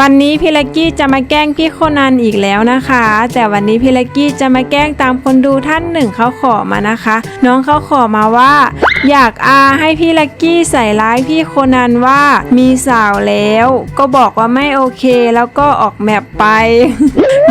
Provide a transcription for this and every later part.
วันนี้พี่ลักกี้จะมาแกล้งพี่โคนันอีกแล้วนะคะ แต่วันนี้พี่ลักกี้จะมาแกล้งตามคนดูท่านหนึ่งเขาขอมานะคะ น้องเขาขอมาว่า อยากอาให้พี่ลักกี้ใส่ร้ายพี่โคนันว่ามีสาวแล้ว ก็บอกว่าไม่โอเคแล้วก็ออกแมปไป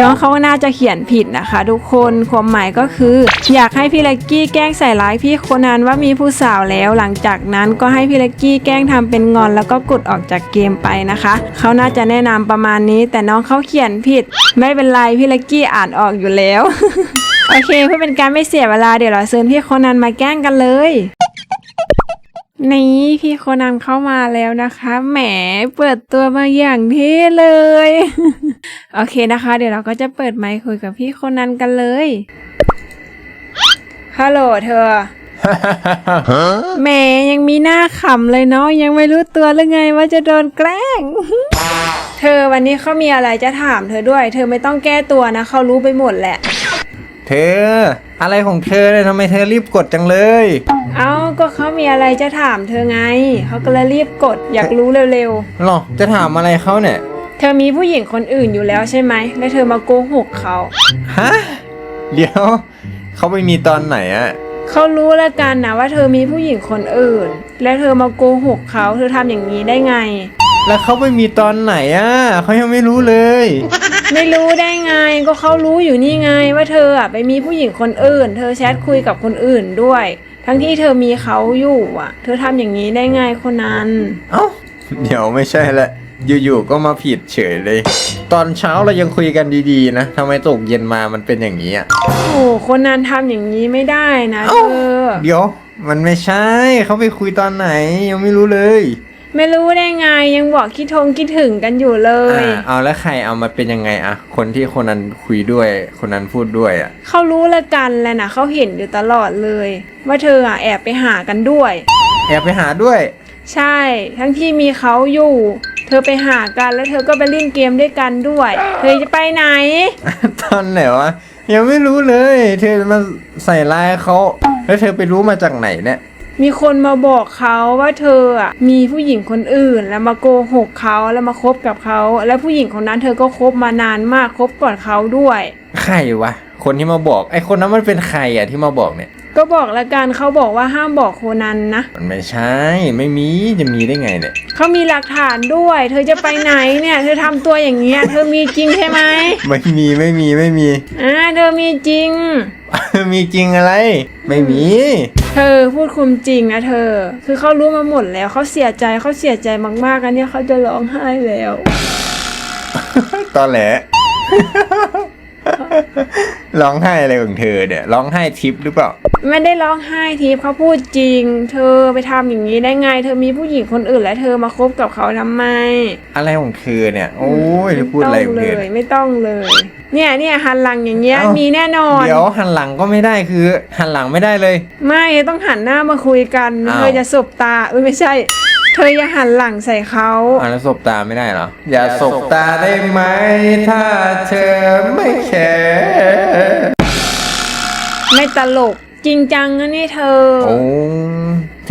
น้องเขาน่าจะเขียนผิดนะคะ ทุกคนความหมายก็คือ อยากให้พี่ลักกี้แกล้งใส่ร้ายพี่โคนันว่ามีผู้สาวแล้ว หลังจากนั้นก็ให้พี่ลักกี้แกล้งทำเป็นงอนแล้วก็กดออกจากเกมไปนะคะเขาน่าจะแนะนำประมาณนี้ แต่น้องเขาเขียนผิด ไม่เป็นไรพี่ลักกี้อ่านออกอยู่แล้ว โอเคเพื่อเป็นการไม่เสียเวลาเดี๋ยวเราเชิญพี่โคนันมาแกล้งกันเลยนี่พี่โคนันเข้ามาแล้วนะคะ แหมเปิดตัวมาอย่างเท่เลย โอเคนะคะ เดี๋ยวเราก็จะเปิดไมค์คุยกับพี่โคนันกันเลยฮัลโหลเธอ แหมยังมีหน้าขำเลยเนาะยังไม่รู้ตัวหรือไงว่าจะโดนแกล้ง เธอวันนี้เขามีอะไรจะถามเธอด้วย เธอไม่ต้องแก้ตัวนะเขารู้ไปหมดแหละ เธอ อะไรของเธอเนี่ยทำไมเธอรีบกดจังเลย เอ้าก็เขามีอะไรจะถามเธอไงเขาก็เลยรีบกดอยากรู้เร็วหรอจะถามอะไรเขาเนี่ย ๆ เธอมีผู้หญิงคนอื่นอยู่แล้วใช่ไหมแล้วเธอมาโกหกเขา ฮะ เดี๋ยว เขาไปมีตอนไหนอะ เขารู้แล้วกันนะว่าเธอมีผู้หญิงคนอื่น แล้วเธอมาโกหกเขาเธอทำอย่างนี้ได้ไง แล้วเขาไปมีตอนไหนอะเขายังไม่รู้เลย ไม่รู้ได้ไงก็เขารู้อยู่นี่ไงว่าเธออะไปมีผู้หญิงคนอื่น เธอแชทคุยกับคนอื่นด้วย ทั้งที่เธอมีเขาอยู่อะ เธอทำอย่างนี้ได้ไงคนนั้น เอ้า เดี๋ยวไม่ใช่ละ อยู่ๆก็มาผิดเฉยเลย ตอนเช้าเรายังคุยกันดีๆนะทำไมตกเย็นมามันเป็นอย่างนี้อะโอ้โหคนนั้นทำอย่างนี้ไม่ได้นะเธเอ้าอเดี๋ยว มันไม่ใช่เขาไปคุยตอนไหน ยังไม่รู้เลย ไม่รู้ได้ไงยังบอกคิดทงคิดถึงกันอยู่เลยอ่าเอาแล้วใครเอามาเป็นยังไงอะคนที่คนนั้นคุยด้วย คนนั้นพูดด้วยอะเขารู้ละกันแหละนะเขาเห็นอยู่ตลอดเลย ว่าเธออะแอบไปหากันด้วย แอบไปหาด้วย ใช่ ทั้งที่มีเขาอยู่ เธอไปหากันแล้วเธอก็ไปเล่นเกมด้วยกันด้วย เธอจะไปไหน ตอนไหนวะยังไม่รู้เลย เธอมาใส่ลายเขาแล้วเธอไปรู้มาจากไหนเนี่ย มีคนมาบอกเขาว่าเธออะมีผู้หญิงคนอื่นแล้วมาโกหกเขาแล้วมาคบกับเขา แล้วผู้หญิงคนนั้นเธอก็คบมานานมากคบก่อนเขาด้วย ใครวะ คนที่มาบอก ไอ้คนนั้นมันเป็นใครอะที่มาบอกเนี่ย ก็บอกละกันเขาบอกว่าห้ามบอกโคนันนะ มันไม่ใช่ไม่มีจะมีได้ไงเนี่ยเขามีหลักฐานด้วย เธอจะไปไหนเนี่ย เธอทำตัวอย่างเงี้ย เธอมีจริงใช่ไหมไม่มีไม่มีไม่มี อ่าเธอมีจริง มีจริงอะไร ไม่มี เธอพูดคุมจริงนะเธอ คือเขารู้มาหมดแล้วเขาเสียใจเขาเสียใจมากๆอันเนี้ยเขาจะร้องไห้แล้ว ตอนแหล ร้องไห้อะไรของเธอเนี่ยร้องไห้ทิปหรือเปล่า ไม่ได้ร้องไห้ทีเขาพูดจริง เธอไปทำอย่างนี้ได้ไง เธอมีผู้หญิงคนอื่นแล้วเธอมาคบกับเขาทำไมอะไรของเธอเนี่ย โอ้ยเธอพูดอะไรไม่ขต้อองงเธเลอเนี่ยยไม่ต้องเลย เนี่ยเนี่ยหันหลังอย่างเงี้ยเอ้ามี มีแน่นอน เดี๋ยวหันหลังก็ไม่ได้คือหันหลังไม่ได้เลย ไม่ต้องหันหน้ามาคุยกัน อ้าว เธอจะสบตาเอ้ยไม่ใช่เธออย่าหันหลังใส่เขาอะแล้วสบตาไม่ได้เหรอ อย่าสบตาได้ไหม ถ้าเธอไม่แคร์ไม่ตลกจริงจังนะนี่เธอ โอ้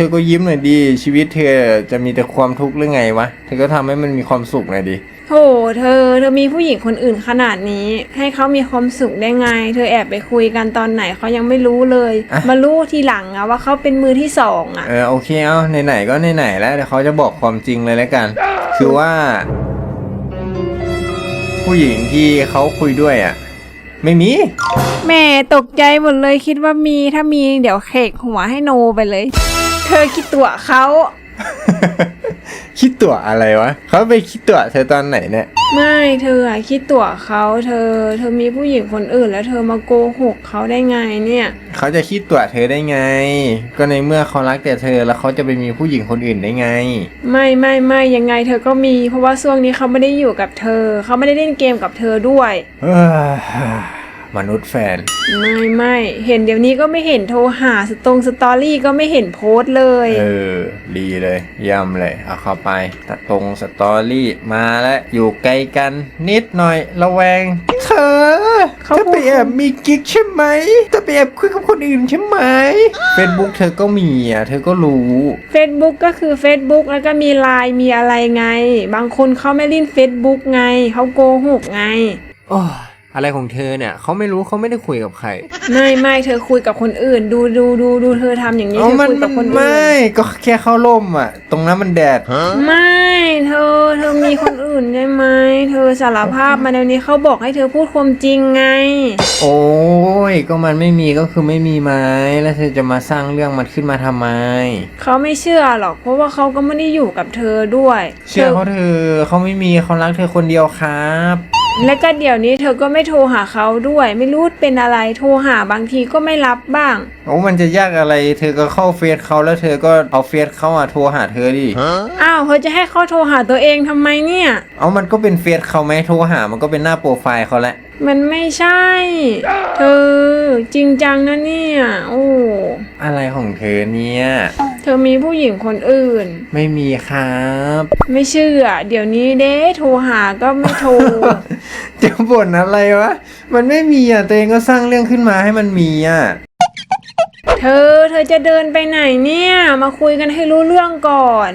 เธอก็ยิ้มหน่อยดี ชีวิตเธอจะมีแต่ความทุกข์หรือไงวะ เธอก็ทำให้มันมีความสุขหน่อยดิโหเธอ เธอมีผู้หญิงคนอื่นขนาดนี้ ให้เขามีความสุขได้ไง เธอแอบไปคุยกันตอนไหนเขายังไม่รู้เลยอะมารู้ทีหลังอะว่าเขาเป็นมือที่สองอะเออโอเคเอาไหนๆก็ไหนๆแล้วเดี๋ยวเขาจะบอกความจริงเลยแล้วกัน คือว่า ผู้หญิงที่เขาคุยด้วยอะไม่มี แม่ตกใจหมดเลยคิดว่ามีถ้ามีเดี๋ยวเขกหัวให้โนไปเลย เธอคิดตัวเขาคิดตัวอะไรวะ เขาไปคิดตัวเธอตอนไหนเนี่ย ไม่เธออะคิดตัวเขาเธอ เธอมีผู้หญิงคนอื่น แล้วเธอมาโกหกเขาได้ไงเนี่ย เขาจะคิดตัวเธอได้ไง ก็ในเมื่อเขารักแต่เธอแล้วเขาจะไปมีผู้หญิงคนอื่นได้ไง ไม่ไม่ไม่ยังไงเธอก็มี เพราะว่าช่วงนี้เขาไม่ได้อยู่กับเธอ เขาไม่ได้เล่นเกมกับเธอด้วยเอ้อ มนุษย์แฟน ไม่ไม่เห็นเดี๋ยวนี้ก็ไม่เห็นโทรหาสตรงสตอรี่ก็ไม่เห็นโพสต์เลย เออ ดีเลยเย่ำเลย เอาเข้าไปตตรงสตอรี่มาแล้วอยู่ไกลกันนิดหน่อยระแวง เธอเขาจะพูไปดแอบมีกิ๊กใช่ไหมจะไปแอบคุยกับคนอื่นใช่ไหมเฟซบุ๊กเธอก็มีอะเธอก็รู้ Facebook ก็คือ Facebook แล้วก็มีไลน์มีอะไรไง บางคนเขาไม่เล่น Facebook ไงเขาโกหกไง โอ้ อะไรของเธอเนี่ยเขาไม่รู้เขาไม่ได้คุยกับใครไม่ไม่เธอคุยกับคนอื่น ดูดูดูดูเธอทำอย่างนี้เอาเธอมันคุยมักับนคนอื่ไม่นก็แค่เข้าร่มอะ ตรงนั้นมันแดดไม่เธอเธอมีคนอื่นได้ไหมเธอสารภาพมาเดี๋ยวนี้เขาบอกให้เธอพูดความจริงไง โอ้ยก็มันไม่มีก็คือไม่มีไหมแล้วเธอจะมาสร้างเรื่องมันขึ้นมาทำไมเขาไม่เชื่อหรอก เพราะว่าเขาก็ไม่ได้อยู่กับเธอด้วย เชื่อเขาธเธอเขาไม่มีเขารักเธอคนเดียวครับ และก็เดี๋ยวนี้เธอก็ไม่โทรหาเขาด้วย ไม่รู้เป็นอะไรโทรหาบางทีก็ไม่รับบ้าง โอ้มันจะยากอะไร เธอก็เข้าเฟซเขาแล้วเธอก็เอาเฟซเขาอะโทรหาเธอดิ อ้าวเธอจะให้เขาโทรหาตัวเองทำไมเนี่ย เอามันก็เป็นเฟซเขาไหมโทรหามันก็เป็นหน้าโปรไฟล์เขาแหละ มันไม่ใช่ เธอจริงจังนะเนี่ย โอ้ อะไรของเธอเนี่ย เธอมีผู้หญิงคนอื่น ไม่มีครับ ไม่เชื่อ เดี๋ยวนี้เด้โทรหาก็ไม่โทร จะบ่นอะไรวะ มันไม่มีอะตัวเองก็สร้างเรื่องขึ้นมาให้มันมีอะ เธอเธอจะเดินไปไหนเนี่ย มาคุยกันให้รู้เรื่องก่อน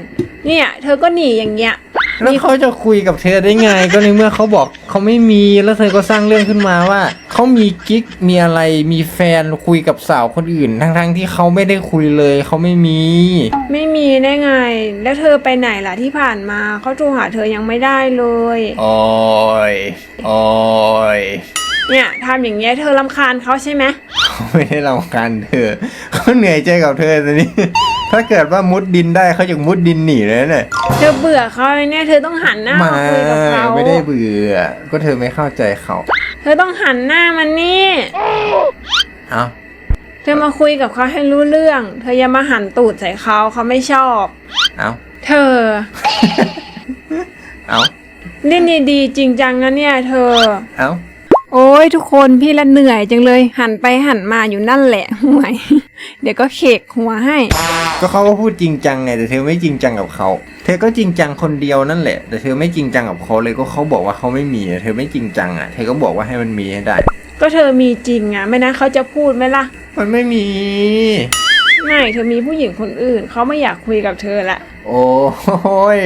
เนี่ย เธอก็หนีอย่างเงี้ย แล้วเขาจะคุยกับเธอได้ไง ก็ในเมื่อเขาบอกเขาไม่มีแล้วเธอก็สร้างเรื่องขึ้นมาว่าเขามีกิ๊กมีอะไรมีแฟนคุยกับสาวคนอื่น ทั้งๆที่เขาไม่ได้คุยเลยเขาไม่มี ไม่มีได้ไง แล้วเธอไปไหนล่ะที่ผ่านมาเขาโทรหาเธอยังไม่ได้เลยโอ้ยโอ้ยเนี่ยทำอย่างเงี้ยเธอรำคาญเขาใช่ไหมเขาไม่ได้รำคาญเธอเขาเหนื่อยใจกับเธอตอนนี้ ถ้าเกิดว่ามุดดินได้เขาจะมุดดินหนีเลยเนี่ยเธอเบื่อเขาเลยเนี่ยเธอต้องหันหน้ามามาคุยกับเขาไม่ได้เบื่อ ก็เธอไม่เข้าใจเขาเธอต้องหันหน้ามันนี่เอ้าเธอมาคุยกับเขาให้รู้เรื่อง เธออย่ามาหันตูดใส่เขาเขาไม่ชอบ เอ้าเธอ เอ้าเล่นดีๆจริงจังนะเนี่ย เธอ เอ้าโอ้ยทุกคนพี่ละเหนื่อยจังเลย หันไปหันมาอยู่นั่นแหละห่วย เดี๋ยวก็เขกหัวให้ ก็เขาก็พูดจริงจังไงแต่เธอไม่จริงจังกับเขา เธอก็จริงจังคนเดียวนั่นแหละ แต่เธอไม่จริงจังกับเขาเลยก็เขาบอกว่าเขาไม่มีอะเธอไม่จริงจังอะเธอก็บอกว่าให้มันมีให้ได้ ก็เธอมีจริงอะ ไม่นั้นเขาจะพูดไหมล่ะมันไม่มี ไม่เธอมีผู้หญิงคนอื่น เขาไม่อยากคุยกับเธอละ โอ้ย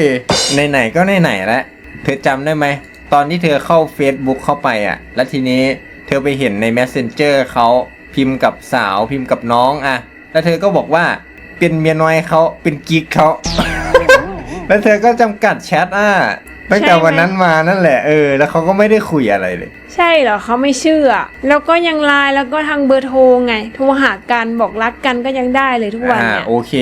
ไหนๆก็ไหนๆแล้วเธอจำได้ไหม ตอนที่เธอเข้า Facebook เข้าไปอะ แล้วทีนี้เธอไปเห็นใน Messenger เขา พิมพ์กับสาวพิมพ์กับน้องอะแล้วเธอก็บอกว่าเป็นเมียน้อยเขาเป็นกิ๊กเขา แล้วเธอก็จำกัดแชทอะ ตั้งแต่วันนั้นมานั่นแหละเออ แล้วเขาก็ไม่ได้คุยอะไรเลย ใช่เหรอเขาไม่เชื่อ แล้วก็ยังไลน์แล้วก็ทางเบอร์โทรไง โทรหากันบอกรักกันก็ยังได้เลยทุกวันอ่าเนี่ยโอเค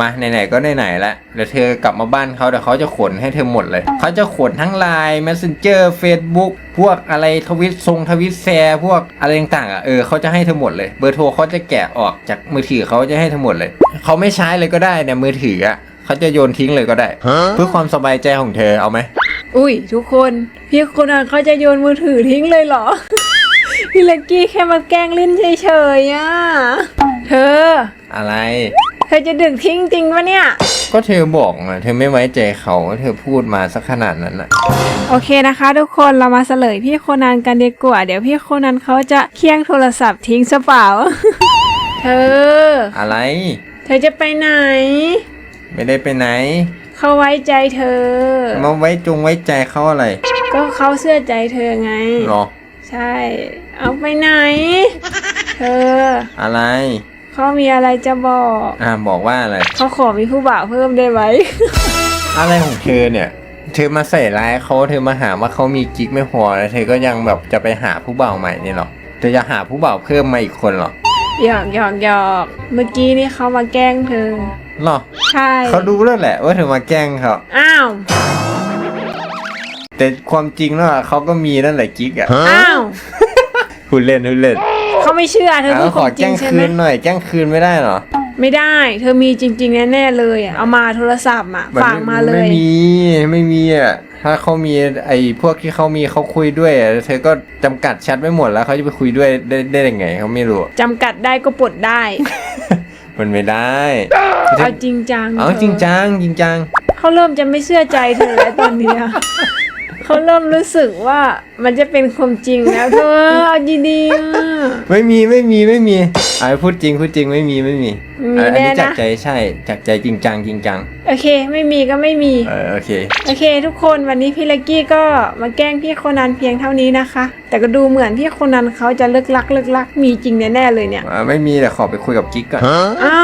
มาไหนๆก็ไหนๆแล้วเดี๋ยวเธอกลับมาบ้านเขาเดี๋ยวเขาจะขนให้เธอหมดเลย เขาจะขนทั้งไลน์ Messenger Facebook พวกอะไรทวิตทรงทวิตแชร์พวกอะไรต่างๆอะเออเขาจะให้เธอหมดเลย เบอร์โทรเขาจะแกะออกจากมือถือเขาจะให้เธอหมดเลย เขาไม่ใช้เลยก็ได้เนี่ยมือถืออะเขาจะโยนทิ้งเลยก็ได้ เพื่อความสบายใจของเธอเอาไหม อุ้ยทุกคนพี่คนนั้นเขาจะโยนมือถือทิ้งเลยเหรอ พี่เล็กกี้แค่มาแกล้งเล่นเฉยๆอะเธอ อะไร เธอจะดึกทิ้งจริงปะเนี่ย ก็เธอบอกอะเธอไม่ไว้ใจเขาเธอพูดมาสักขนาดนั้นอะโอเคนะคะ ทุกคนเรามาเฉลยพี่โคนันกันดีกว่า เดี๋ยวพี่โคนันเขาจะเคี่ยงโทรศัพท์ทิ้งซะเปล่า เธอ อะไร เธอจะไปไหน ไม่ได้ไปไหน เขาไว้ใจเธอ มาไว้จงไว้ใจเขาอะไรก็เขาเชื่อใจเธอไง หรอ ใช่ เอาไปไหน เธอ อะไร เขามีอะไรจะบอก อ่าบอกว่าอะไร เขาขอมีผู้บ่าวเพิ่มได้ไหม อะไรของเธอเนี่ย เธอมาใส่ร้ายเขาเธอมาหาว่าเขามีกิ๊กไม่พอแล้วเธอก็ยังแบบจะไปหาผู้บ่าวใหม่นี่หรอ เธอจะหาผู้บ่าวเพิ่มมาอีกคนเหรอ หยอกหยอกหยอก เมื่อกี้นี่เขามาแกล้งเธอ หรอใช่เขารู้แล้วแหละว่าเธอมาแกล้งเขาอ้าวแต่ความจริงแล้วอะเขาก็มีนั่นแหละกิ๊กอะอ้าวคุณเล่นคุณเล่นเขาไม่เชื่อเธอเอาพูดขคอวามจแกริล้งงใช่คืไหมนหน่อยแกล้งคืนไม่ได้เหรอไม่ได้ เธอมีจริง ๆ แน่ๆเลยอะเอามาโทรศัพท์อะนฝากมาเลไม่ย มีไม่มีอะถ้าเขามีไอ้พวกที่เขามีเขาคุยด้วยอะเธอก็จำกัดแชทไว้หมดแล้วเขาจะไปคุยด้วยได้ได้ยังไงเขาไม่รู้จำกัดได้ก็ปลดได้ มันไม่ได้เอาจริงจังเอาธจริงจังจริงจัง เขาเริ่มจะไม่เชื่อใจเธอแล้วตอนเนี้ย เขาเริ่มรู้สึกว่ามันจะเป็นความจริงแล้วเธอเอาดีๆอะไม่มีไม่มีไม่มีอะพูดจริงพูดจริงไม่มีไม่มีมีอะอันนี้แน่นะจากใจใช่จากใจจริงจังจริงจังโอเค ไม่มีก็ไม่มี เออโอเค โอเค ทุกคนวันนี้พี่เล็กกี้ก็มาแกล้งพี่โคนันเพียงเท่านี้นะคะ แต่ก็ดูเหมือนพี่โคนันเขาจะเลิกลักเลิกลักมีจริงแน่ๆเลยเนี่ย อะไม่มีแต่ขอไปคุยกับกิ๊กก่อน เอ้า